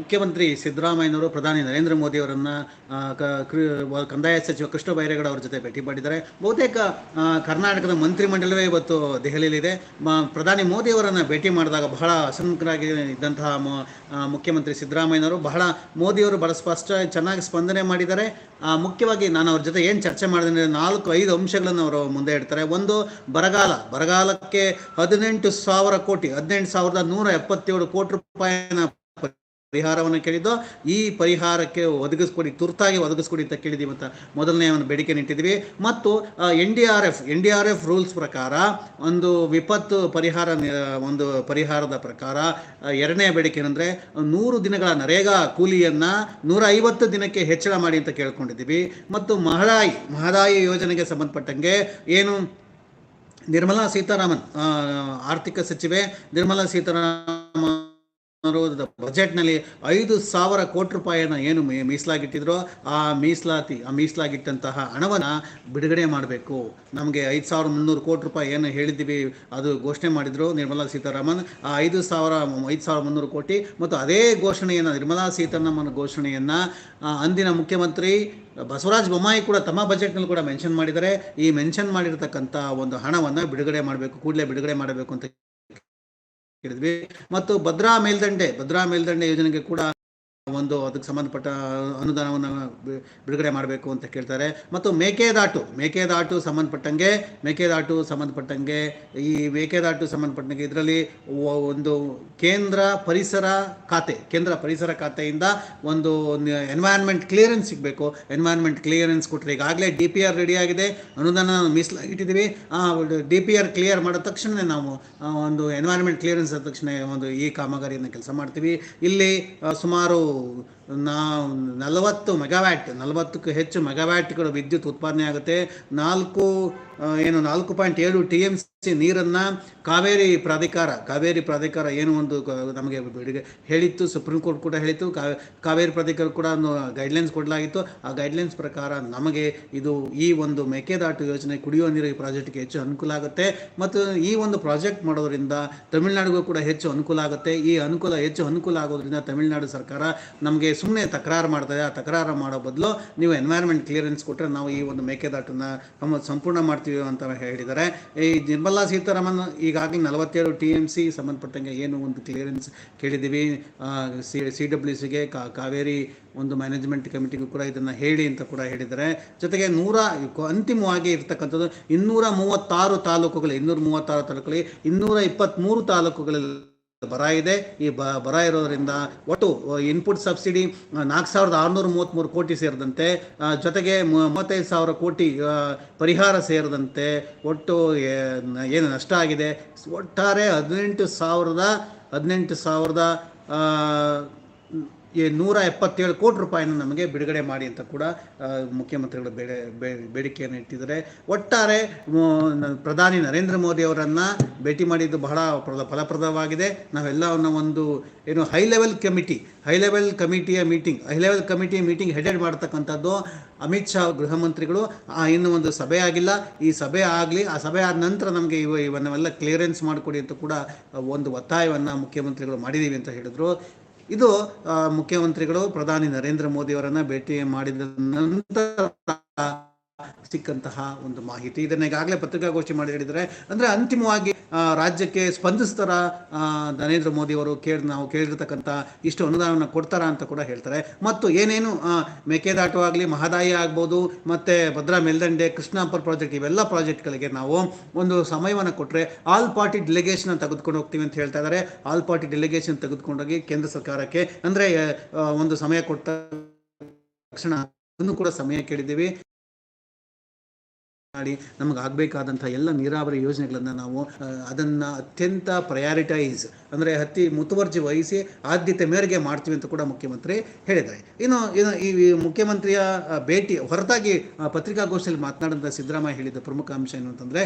ಮುಖ್ಯಮಂತ್ರಿ ಸಿದ್ದರಾಮಯ್ಯನವರು ಪ್ರಧಾನಿ ನರೇಂದ್ರ ಮೋದಿ ಅವರನ್ನ ಕ- ಕೃ- ಕಂದಾಯ ಸಚಿವ ಕೃಷ್ಣ ಬೈರೇಗೌಡ ಅವರ ಜೊತೆ ಭೇಟಿ ಮಾಡಿದ್ದಾರೆ. ಬಹುತೇಕ ಕರ್ನಾಟಕದ ಮಂತ್ರಿಮಂಡಲವೇ ಇವತ್ತು ದೆಹಲಿಯಲ್ಲಿದೆ. ಪ್ರಧಾನಿ ಮೋದಿ ಅವರನ್ನ ಭೇಟಿ ಮಾಡಿದಾಗ ಬಹಳ ಅಸಂಖ್ಯರಾಗಿ ಇದ್ದಂತಹ ಮುಖ್ಯಮಂತ್ರಿ ಸಿದ್ದರಾಮಯ್ಯನವರು ಬಹಳ ಮೋದಿಯವರು ಬಹಳ ಸ್ಪಷ್ಟ, ಚೆನ್ನಾಗಿ ಸ್ಪಂದನೆ ಮಾಡಿದ್ದಾರೆ. ಮುಖ್ಯವಾಗಿ ನಾನು ಅವ್ರ ಜೊತೆ ಏನು ಚರ್ಚೆ ಮಾಡಿದ್ರೆ ನಾಲ್ಕು, ಐದು ಅಂಶಗಳನ್ನು ಅವರು ಮುಂದೆ ಇಡ್ತಾರೆ. ಒಂದು, ಬರಗಾಲ. ಬರಗಾಲಕ್ಕೆ ಹದಿನೆಂಟು ಸಾವಿರ ಕೋಟಿ, ಹದಿನೆಂಟು ಸಾವಿರದ ನೂರ ಎಪ್ಪತ್ತೇಳು ಕೋಟಿ ರೂಪಾಯಿನ ಪರಿಹಾರವನ್ನು ಕೇಳಿದ್ದು, ಈ ಪರಿಹಾರಕ್ಕೆ ಒದಗಿಸ್ಕೊಡಿ, ತುರ್ತಾಗಿ ಒದಗಿಸ್ಕೊಡಿ ಅಂತ ಕೇಳಿದ್ದೀವಿ ಅಂತ ಮೊದಲನೇ ಒಂದು ಬೇಡಿಕೆ ನಿಟ್ಟಿದ್ದೀವಿ ಮತ್ತು N D R F, N D R F rules ಪ್ರಕಾರ, ಒಂದು ವಿಪತ್ತು ಪರಿಹಾರ ಒಂದು ಪರಿಹಾರದ ಪ್ರಕಾರ ಎರಡನೇ ಬೇಡಿಕೆ ಏನಂದರೆ, ನೂರು ದಿನಗಳ ನರೇಗಾ ಕೂಲಿಯನ್ನು ನೂರ ದಿನಕ್ಕೆ ಹೆಚ್ಚಳ ಮಾಡಿ ಅಂತ ಕೇಳ್ಕೊಂಡಿದ್ದೀವಿ. ಮತ್ತು ಮಹದಾಯಿ ಮಹದಾಯಿ ಯೋಜನೆಗೆ ಸಂಬಂಧಪಟ್ಟಂಗೆ ಏನು, ನಿರ್ಮಲಾ ಸೀತಾರಾಮನ್ ಆರ್ಥಿಕ ಸಚಿವೆ ನಿರ್ಮಲಾ ಸೀತಾರಾಮನ್ ಬಜೆಟ್ನಲ್ಲಿ ಐದು ಸಾವಿರ ಕೋಟಿ ರೂಪಾಯಿಯನ್ನು ಏನು ಮೀಸಲಾಗಿಟ್ಟಿದ್ರು ಆ ಮೀಸಲಾತಿ, ಆ ಮೀಸಲಾಗಿಟ್ಟಂತಹ ಹಣವನ್ನು ಬಿಡುಗಡೆ ಮಾಡಬೇಕು. ನಮಗೆ ಐದು ಸಾವಿರ ಮುನ್ನೂರು ಕೋಟಿ ರೂಪಾಯಿ ಏನು ಹೇಳಿದ್ದೀವಿ, ಅದು ಘೋಷಣೆ ಮಾಡಿದರು ನಿರ್ಮಲಾ ಸೀತಾರಾಮನ್. ಆ ಐದು ಸಾವಿರ ಐದು ಸಾವಿರ ಮುನ್ನೂರು ಕೋಟಿ ಮತ್ತು ಅದೇ ಘೋಷಣೆಯನ್ನು, ನಿರ್ಮಲಾ ಸೀತಾರಾಮನ್ ಘೋಷಣೆಯನ್ನು ಅಂದಿನ ಮುಖ್ಯಮಂತ್ರಿ ಬಸವರಾಜ ಬೊಮ್ಮಾಯಿ ಕೂಡ ತಮ್ಮ ಬಜೆಟ್ನಲ್ಲಿ ಕೂಡ ಮೆನ್ಷನ್ ಮಾಡಿದ್ದಾರೆ. ಈ ಮೆನ್ಷನ್ ಮಾಡಿರ್ತಕ್ಕಂಥ ಒಂದು ಹಣವನ್ನು ಬಿಡುಗಡೆ ಮಾಡಬೇಕು, ಕೂಡಲೇ ಬಿಡುಗಡೆ ಮಾಡಬೇಕು ಅಂತ ಹೇಳಿದ್ವಿ ಮತ್ತು ಭದ್ರಾ ಮೇಲ್ದಂಡೆ ಭದ್ರಾ ಮೇಲ್ದಂಡೆ ಯೋಜನೆಗೆ ಕೂಡ ಒಂದು ಅದಕ್ಕೆ ಸಂಬಂಧಪಟ್ಟ ಅನುದಾನವನ್ನು ಬಿಡುಗಡೆ ಮಾಡಬೇಕು ಅಂತ ಕೇಳ್ತಾರೆ. ಮತ್ತು ಮೇಕೆದಾಟು ಮೇಕೆದಾಟು ಸಂಬಂಧಪಟ್ಟಂಗೆ ಮೇಕೆದಾಟು ಸಂಬಂಧಪಟ್ಟಂಗೆ, ಈ ಮೇಕೆದಾಟು ಸಂಬಂಧಪಟ್ಟಂಗೆ ಇದರಲ್ಲಿ ಒಂದು ಕೇಂದ್ರ ಪರಿಸರ ಖಾತೆ, ಕೇಂದ್ರ ಪರಿಸರ ಖಾತೆಯಿಂದ ಒಂದು ಎನ್ವೈರ್ನ್ಮೆಂಟ್ ಕ್ಲಿಯರೆನ್ಸ್ ಸಿಗಬೇಕು. ಎನ್ವೈರ್ನ್ಮೆಂಟ್ ಕ್ಲಿಯರೆನ್ಸ್ ಕೊಟ್ಟರೆ ಈಗಾಗಲೇ ಡಿ ಪಿ ಆರ್ ರೆಡಿ ಆಗಿದೆ ಅನುದಾನ ಆ ಡಿ ಪಿ ಆರ್ ಕ್ಲಿಯರ್ ಮಾಡಿದ ತಕ್ಷಣ ನಾವು ಒಂದು ಎನ್ವೈರ್ನ್ಮೆಂಟ್ ಕ್ಲಿಯರೆನ್ಸ್ ಆದ ತಕ್ಷಣ ಒಂದು ಈ ಕಾಮಗಾರಿಯನ್ನು ಕೆಲಸ ಮಾಡ್ತೀವಿ. ಇಲ್ಲಿ ಸುಮಾರು ನಾವು ನಲವತ್ತು ಮೆಗಾವ್ಯಾಟ್ ನಲವತ್ತಕ್ಕೂ ಹೆಚ್ಚು ಮೆಗಾವ್ಯಾಟ್ಗಳು ವಿದ್ಯುತ್ ಉತ್ಪಾದನೆ ಆಗುತ್ತೆ ನಾಲ್ಕು ಏನು ನಾಲ್ಕು ಪಾಯಿಂಟ್ ಏಳು ಟಿ ಎಂ ಸಿ ನೀರನ್ನು ಕಾವೇರಿ ಪ್ರಾಧಿಕಾರ ಕಾವೇರಿ ಪ್ರಾಧಿಕಾರ ಏನು ಒಂದು ನಮಗೆ ಹೇಳಿತ್ತು, ಸುಪ್ರೀಂ ಕೋರ್ಟ್ ಕೂಡ ಹೇಳಿತ್ತು ಕಾವೇರಿ ಪ್ರಾಧಿಕಾರ ಕೂಡ ಒಂದು ಗೈಡ್ಲೈನ್ಸ್ ಕೊಡಲಾಗಿತ್ತು. ಆ ಗೈಡ್ಲೈನ್ಸ್ ಪ್ರಕಾರ ನಮಗೆ ಇದು ಈ ಒಂದು ಮೇಕೆದಾಟು ಯೋಜನೆ ಕುಡಿಯುವ ನೀರು ಪ್ರಾಜೆಕ್ಟ್ಗೆ ಹೆಚ್ಚು ಅನುಕೂಲ ಆಗುತ್ತೆ. ಮತ್ತು ಈ ಒಂದು ಪ್ರಾಜೆಕ್ಟ್ ಮಾಡೋದ್ರಿಂದ ತಮಿಳುನಾಡಿಗೂ ಕೂಡ ಹೆಚ್ಚು ಅನುಕೂಲ ಆಗುತ್ತೆ. ಈ ಅನುಕೂಲ ಹೆಚ್ಚು ಅನುಕೂಲ ಆಗೋದ್ರಿಂದ ತಮಿಳುನಾಡು ಸರ್ಕಾರ ನಮಗೆ ಸುಮ್ಮನೆ ತಕರಾರು ಮಾಡ್ತದೆ. ಆ ತಕರಾರು ಮಾಡೋ ಬದಲು ನೀವು ಎನ್ವೈರ್ಮೆಂಟ್ ಕ್ಲಿಯರೆನ್ಸ್ ಕೊಟ್ಟರೆ ನಾವು ಈ ಒಂದು ಮೇಕೆದಾಟನ್ನು ಸಂಪೂರ್ಣ ಮಾಡ್ತೀವಿ. ಅಂತ ಹೇಳಿದ್ದಾರೆ. ಈ ನಿರ್ಮಲಾ ಸೀತಾರಾಮನ್, ಈಗಾಗಲೇ ನಲವತ್ತೇಳು ಟಿ ಎಂ ಸಿ ಸಂಬಂಧಪಟ್ಟಂಗೆ ಏನು ಒಂದು ಕ್ಲಿಯರೆನ್ಸ್ ಕೇಳಿದ್ದೀವಿ. ಸಿ ಸಿ ಡಬ್ಲ್ಯೂ ಸಿಗೆ ಕಾವೇರಿ ಒಂದು ಮ್ಯಾನೇಜ್ಮೆಂಟ್ ಕಮಿಟಿಗೂ ಕೂಡ ಇದನ್ನು ಹೇಳಿ ಅಂತ ಕೂಡ ಹೇಳಿದ್ದಾರೆ. ಜೊತೆಗೆ ನೂರ, ಅಂತಿಮವಾಗಿ ಇರ್ತಕ್ಕಂಥದ್ದು ಇನ್ನೂರ ಮೂವತ್ತಾರು ತಾಲೂಕುಗಳು, ಇನ್ನೂರ ಮೂವತ್ತಾರು ತಾಲೂಕುಗಳಲ್ಲಿ ಇನ್ನೂರ ಇಪ್ಪತ್ತ್ಮೂರು ತಾಲೂಕುಗಳಲ್ಲಿ ಬರ ಇದೆ. ಈ ಬ, ಬರ ಇರೋದರಿಂದ ಒಟ್ಟು ಇನ್ಪುಟ್ ಸಬ್ಸಿಡಿ ನಾಲ್ಕು ಸಾವಿರದ ಆರುನೂರ ಮೂವತ್ತ್ಮೂರು ಕೋಟಿ ಸೇರಿದಂತೆ ಜೊತೆಗೆ ಮೂವತ್ತೈದು ಸಾವಿರ ಕೋಟಿ ಪರಿಹಾರ ಸೇರಿದಂತೆ ಒಟ್ಟು ಏನು ನಷ್ಟ ಆಗಿದೆ. ಒಟ್ಟಾರೆ ಹದಿನೆಂಟು ಸಾವಿರದ ಹದಿನೆಂಟು ಸಾವಿರದ ಈ ನೂರ ಎಪ್ಪತ್ತೇಳು ಕೋಟಿ ರೂಪಾಯಿನ ನಮಗೆ ಬಿಡುಗಡೆ ಮಾಡಿ ಅಂತ ಕೂಡ ಮುಖ್ಯಮಂತ್ರಿಗಳು ಬೇಡ ಬೇಡಿಕೆಯನ್ನು ಇಟ್ಟಿದ್ದಾರೆ. ಒಟ್ಟಾರೆ ಪ್ರಧಾನಿ ನರೇಂದ್ರ ಮೋದಿ ಅವರನ್ನು ಭೇಟಿ ಮಾಡಿದ್ದು ಬಹಳ ಫಲ ಫಲಪ್ರದವಾಗಿದೆ. ನಾವೆಲ್ಲವನ್ನು ಒಂದು, ಏನು, high level committee, high level ಕಮಿಟಿಯ meeting, high level committee meeting headed ಮಾಡ್ತಕ್ಕಂಥದ್ದು ಅಮಿತ್ ಶಾ ಗೃಹ ಮಂತ್ರಿಗಳು. ಇನ್ನು ಒಂದು ಸಭೆ ಆಗಿಲ್ಲ. ಈ ಸಭೆ ಆಗಲಿ, ಆ ಸಭೆ ಆದ ನಂತರ ನಮಗೆ ಇವ, ಇವನ್ನೆಲ್ಲ ಕ್ಲಿಯರೆನ್ಸ್ ಮಾಡಿಕೊಡಿ ಅಂತ ಕೂಡ ಒಂದು ಒತ್ತಾಯವನ್ನು ಮುಖ್ಯಮಂತ್ರಿಗಳು ಮಾಡಿದ್ದೀವಿ ಅಂತ ಹೇಳಿದರು. ಇದು ಮುಖ್ಯಮಂತ್ರಿಗಳು ಪ್ರಧಾನಿ ನರೇಂದ್ರ ಮೋದಿ ಅವರನ್ನ ಭೇಟಿ ಮಾಡಿದ ನಂತರ ಸಿಕ್ಕಂತಹ ಒಂದು ಮಾಹಿತಿ. ಇದನ್ನ ಈಗಾಗಲೇ ಪತ್ರಿಕಾಗೋಷ್ಠಿ ಮಾಡಿ ಹೇಳಿದರೆ, ಅಂದ್ರೆ ಅಂತಿಮವಾಗಿ ರಾಜ್ಯಕ್ಕೆ ಸ್ಪಂದಿಸ್ತಾರ ನರೇಂದ್ರ ಮೋದಿ ಅವರು ಕೇಳಿ, ನಾವು ಕೇಳಿರ್ತಕ್ಕಂಥ ಇಷ್ಟು ಅನುದಾನವನ್ನು ಕೊಡ್ತಾರ ಅಂತ ಕೂಡ ಹೇಳ್ತಾರೆ. ಮತ್ತು ಏನೇನು ಮೇಕೆದಾಟು ಆಗಲಿ, ಮಹದಾಯಿ ಆಗ್ಬೋದು, ಮತ್ತೆ ಭದ್ರಾ ಮೇಲ್ದಂಡೆ, ಕೃಷ್ಣಾಪುರ ಪ್ರಾಜೆಕ್ಟ್ ಇವೆಲ್ಲ ಪ್ರಾಜೆಕ್ಟ್ಗಳಿಗೆ ನಾವು ಒಂದು ಸಮಯವನ್ನು ಕೊಟ್ಟರೆ ಆಲ್ ಪಾರ್ಟಿ ಡೆಲಿಗೇಷನ್ ತೆಗೆದುಕೊಂಡು ಹೋಗ್ತೀವಿ ಅಂತ ಹೇಳ್ತಾ ಇದ್ದಾರೆ ಆಲ್ ಪಾರ್ಟಿ ಡೆಲಿಗೇಷನ್ ತೆಗೆದುಕೊಂಡೋಗಿ ಕೇಂದ್ರ ಸರ್ಕಾರಕ್ಕೆ, ಅಂದರೆ ಒಂದು ಸಮಯ ಕೊಟ್ಟ ತಕ್ಷಣ ಅದನ್ನು ಕೂಡ ಸಮಯ ಕೇಳಿದ್ದೀವಿ. ಮಾಡಿ ನಮಗೆ ಆಗಬೇಕಾದಂಥ ಎಲ್ಲ ನೀರಾವರಿ ಯೋಜನೆಗಳನ್ನು ನಾವು ಅದನ್ನು ಅತ್ಯಂತ ಪ್ರಯಾರಿಟೈಸ್ ಅಂದರೆ ಅತಿ ಮುತುವರ್ಜಿ ವಹಿಸಿ ಆದ್ಯತೆ ಮೇರೆಗೆ ಮಾಡ್ತೀವಿ ಅಂತ ಕೂಡ ಮುಖ್ಯಮಂತ್ರಿ ಹೇಳಿದ್ದಾರೆ. ಇನ್ನು ಇನ್ನು ಈ ಮುಖ್ಯಮಂತ್ರಿಯ ಭೇಟಿ ಹೊರತಾಗಿ ಪತ್ರಿಕಾಗೋಷ್ಠಿಯಲ್ಲಿ ಮಾತನಾಡಿದಂಥ ಸಿದ್ದರಾಮಯ್ಯ ಹೇಳಿದ ಪ್ರಮುಖ ಅಂಶ ಏನು ಅಂತಂದರೆ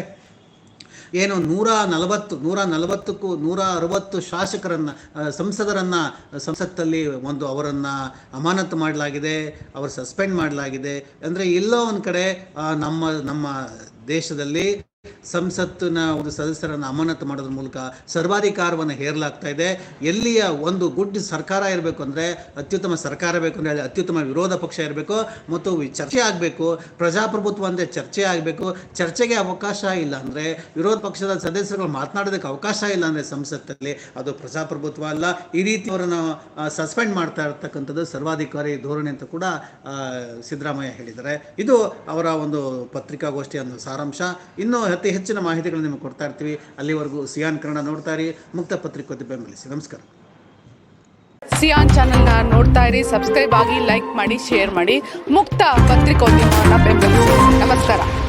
ಏನು ನೂರ ನಲವತ್ತು, ನೂರ ನಲವತ್ತಕ್ಕೂ ನೂರ ಅರವತ್ತು ಶಾಸಕರನ್ನು ಸಂಸದರನ್ನು ಸಂಸತ್ತಲ್ಲಿ ಒಂದು ಅವರನ್ನು ಅಮಾನತು ಮಾಡಲಾಗಿದೆ, ಅವರು ಸಸ್ಪೆಂಡ್ ಮಾಡಲಾಗಿದೆ. ಅಂದರೆ ಎಲ್ಲೋ ಒಂದು ಕಡೆ ನಮ್ಮ ನಮ್ಮ ದೇಶದಲ್ಲಿ ಸಂಸತ್ತಿನ ಒಂದು ಸದಸ್ಯರನ್ನು ಅಮಾನತು ಮಾಡೋದ್ರ ಮೂಲಕ ಸರ್ವಾಧಿಕಾರವನ್ನು ಹೇರಲಾಗ್ತಾ ಇದೆ. ಎಲ್ಲಿಯ ಒಂದು ಗುಡ್ ಸರ್ಕಾರ ಇರಬೇಕು ಅಂದರೆ ಅತ್ಯುತ್ತಮ ಸರ್ಕಾರ ಬೇಕು ಅಂದರೆ ಅತ್ಯುತ್ತಮ ವಿರೋಧ ಪಕ್ಷ ಇರಬೇಕು ಮತ್ತು ಚರ್ಚೆ ಆಗಬೇಕು, ಪ್ರಜಾಪ್ರಭುತ್ವ ಅಂದರೆ ಚರ್ಚೆ ಆಗಬೇಕು. ಚರ್ಚೆಗೆ ಅವಕಾಶ ಇಲ್ಲ ಅಂದರೆ, ವಿರೋಧ ಪಕ್ಷದ ಸದಸ್ಯರುಗಳು ಮಾತನಾಡೋದಕ್ಕೆ ಅವಕಾಶ ಇಲ್ಲ ಅಂದರೆ ಸಂಸತ್ತಲ್ಲಿ ಅದು ಪ್ರಜಾಪ್ರಭುತ್ವ ಅಲ್ಲ. ಈ ರೀತಿ ಅವರನ್ನು ಸಸ್ಪೆಂಡ್ ಮಾಡ್ತಾ ಇರ್ತಕ್ಕಂಥದ್ದು ಸರ್ವಾಧಿಕಾರಿ ಧೋರಣೆ ಅಂತ ಕೂಡ ಸಿದ್ದರಾಮಯ್ಯ ಹೇಳಿದ್ದಾರೆ. ಇದು ಅವರ ಒಂದು ಪತ್ರಿಕಾಗೋಷ್ಠಿಯ ಒಂದು ಸಾರಾಂಶ. ಇನ್ನೂ ಅತಿ ಹೆಚ್ಚಿನ ಮಾಹಿತಿಗಳನ್ನು ನಿಮಗೆ ಕೊಡ್ತಾ ಇರ್ತೀವಿ. ಅಲ್ಲಿವರೆಗೂ ಸಿಯಾನ್ ಕನ್ನಡ ನೋಡ್ತಾ ಇರಿ. ಮುಕ್ತ ಪತ್ರಿಕೋದ್ಯ ಬೆಂಬಲಿಸಿ. ನಮಸ್ಕಾರ. ಸಿಯಾನ್ ಚಾನೆಲ್ನ ನೋಡ್ತಾ ಇರಿ. ಸಬ್ಸ್ಕ್ರೈಬ್ ಆಗಿ ಲೈಕ್ ಮಾಡಿ, ಶೇರ್ ಮಾಡಿ. ಮುಕ್ತ ಪತ್ರಿಕೋದ್ಯಮವನ್ನು ಬೆಂಬಲಿಸಿ. ನಮಸ್ಕಾರ.